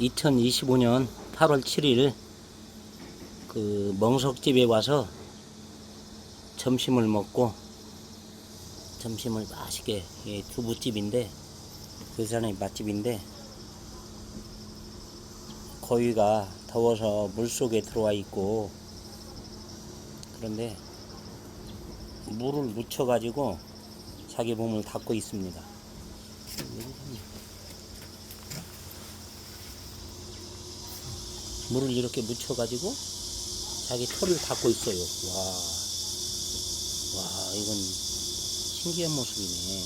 2025년 8월 7일 그 멍석집에 와서 점심을 먹고 점심을 맛있게 예, 두부집인데 그 사람이 맛집인데 거위가 더워서 물속에 들어와 있고 그런데 물을 묻혀 가지고 자기 몸을 닦고 있습니다. 물을 이렇게 묻혀가지고 자기 털을 닦고 있어요. 와, 와, 이건 신기한 모습이네.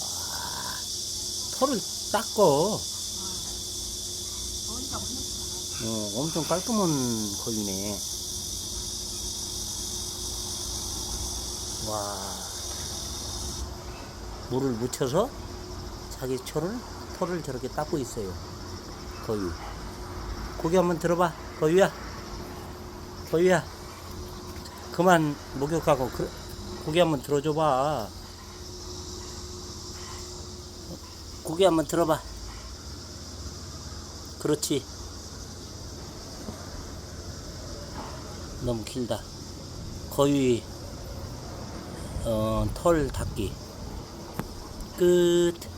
와, 털을 닦어. 어, 엄청 깔끔한 거위네. 와. 물을 묻혀서 자기 털을 털을 저렇게 닦고 있어요. 거위. 고기 한번 들어봐. 거위야. 거위야. 그만 목욕하고 그, 고기 한번 들어줘봐. 고기 한번 들어봐. 그렇지. 너무 길다. 거위 어, 털 닦기. good.